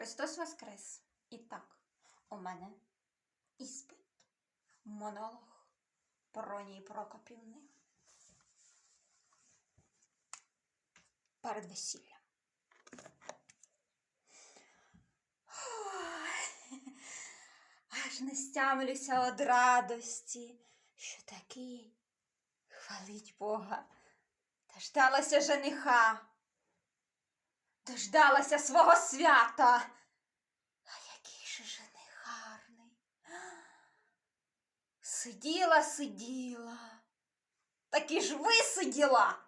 Христос Воскрес! І так, у мене іспит, монолог Пронії Прокопівни. Перед весіллям. Аж не стямлюся од радості, що такий хвалить Бога. Дождалася жениха, дождалася свого свята. Сиділа, сиділа, таки ж висиділа.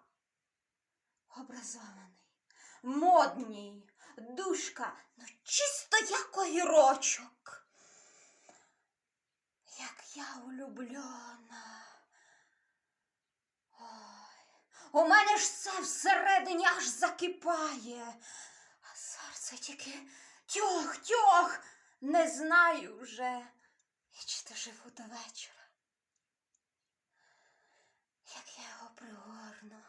Образований, модній, душка, ну чисто як огірочок. Як я улюблена. Ой, у мене ж все всередині аж закипає, а серце тільки тьох, тьох, не знаю вже, і чи доживу до вечора. Я його пригорну.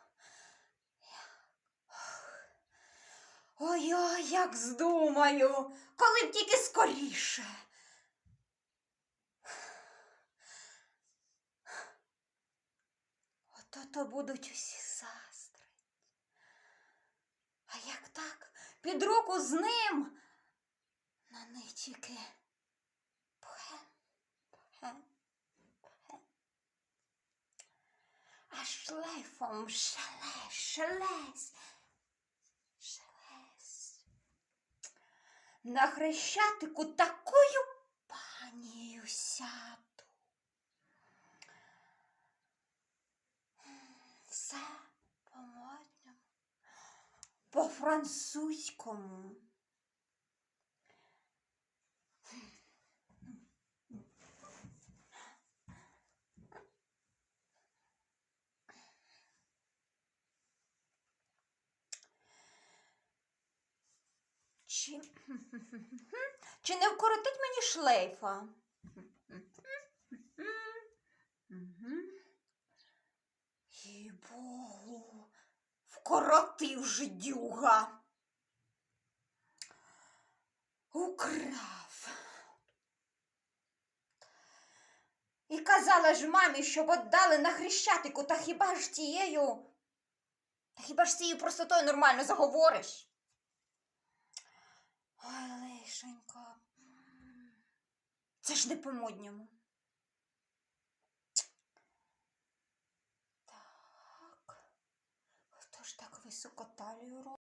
Як... Здумаю, коли б тільки скоріше. Ото то будуть усі заздрить. А як так під руку з ним на нитіки пхем, шлейфом шелесь, шелесь, шелесь. На хрещатику такою панією сяду. Все по-модньому, по-французькому. Чи... Чи не вкоротить мені шлейфа? Їй Богу, вкоротив жидюга. Украв. І казала ж мамі, щоб отдали на хрещатику, та хіба ж тією? Та хіба ж цією простотою нормально заговориш? Ой, лишенько. Це ж не по-модньому. Так. Хто ж так високо талію робить?